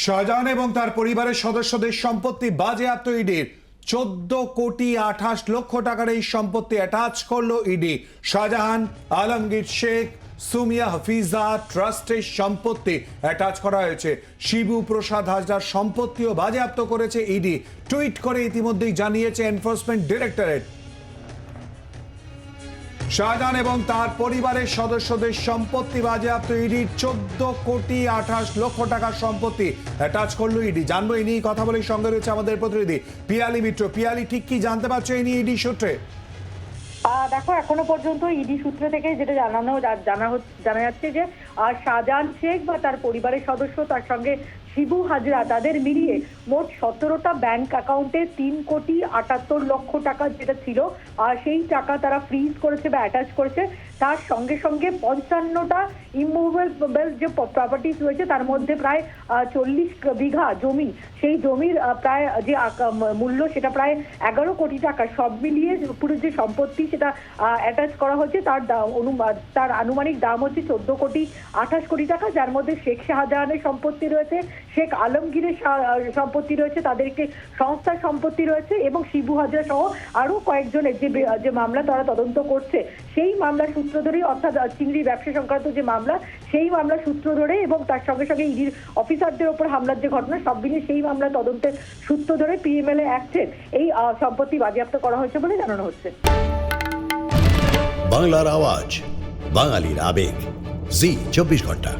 শাহজাহান এবং তার পরিবারের সদস্যদের সম্পত্তি বাজেয়াপ্ত ইডির চোদ্দ কোটি আঠাশ লক্ষ টাকার এই সম্পত্তি অ্যাটাচ করল ইডি। শাহজাহান, আলমগীর শেখ, সুমিয়া হাফিজা ট্রাস্টের সম্পত্তি অ্যাটাচ করা হয়েছে। শিবু প্রসাদ হাজরার সম্পত্তিও বাজেয়াপ্ত করেছে ইডি। টুইট করে ইতিমধ্যেই জানিয়েছে এনফোর্সমেন্ট ডিরেক্টরেট শাহজাহান এবং তার পরিবারের সদস্যদের সম্পত্তি বাজেয়াপ্ত ইডির চোদ্দ কোটি আঠাশ লক্ষ টাকার সম্পত্তি অ্যাটাচ করল ইডি। জানব এই নিয়ে কথা বলে সঙ্গে রয়েছে আমাদের প্রতিনিধি পিয়ালি মিত্র। পিয়ালি ঠিক কি জানতে পারছ এই নিয়ে ইডি সূত্রে? দেখো এখনও পর্যন্ত ইডি সূত্র থেকে যেটা জানানো জানা জানা যাচ্ছে যে আহ, শাহজাহান শেখ বা তার পরিবারের সদস্য তার সঙ্গে শিবু হাজরা তাদের মিলিয়ে মোট সতেরোটা ব্যাংক অ্যাকাউন্টে তিন কোটি আটাত্তর লক্ষ টাকা যেটা ছিল, আর সেই টাকা তারা ফ্রিজ করেছে বা অ্যাটাচ করেছে। তার সঙ্গে সঙ্গে পঞ্চান্নটা ইমুভেবল যে প্রপার্টিস রয়েছে, তার মধ্যে প্রায় চল্লিশ বিঘা জমি, সেই জমির প্রায়, যে মূল্য সেটা প্রায় এগারো কোটি টাকা। সব মিলিয়ে পুরো যে সম্পত্তি সেটা অ্যাটাচ করা হচ্ছে, তার দা- অনুমা- তার আনুমানিক দাম হচ্ছে চোদ্দ কোটি আঠাশ কোটি টাকা, যার মধ্যে শেখ শাহজাহানের সম্পত্তি রয়েছে শেখ আলমগীরের সম্পত্তি রয়েছে, তাদেরকে সংস্থার সম্পত্তি রয়েছে এবং শিবু হাজরা সহ আরও কয়েকজনের যে যে মামলা তারা তদন্ত করছে, সেই মামলার সূত্র ধরেই, অর্থাৎ চিংড়ি ব্যবসা সংক্রান্ত যে মামলা, সেই মামলার সূত্র ধরে এবং তার সঙ্গে সঙ্গে ইডির অফিসারদের ওপর হামলার যে ঘটনা, সব মিলিয়ে সেই মামলা তদন্তের সূত্র ধরে পিএমএলএ অ্যাক্টে এই সম্পত্তি বাজেয়াপ্ত করা হয়েছে বলে জানানো হচ্ছে। বাংলার আওয়াজ, বাঙালির আবেগ। জি, চব্বিশ ঘণ্টা।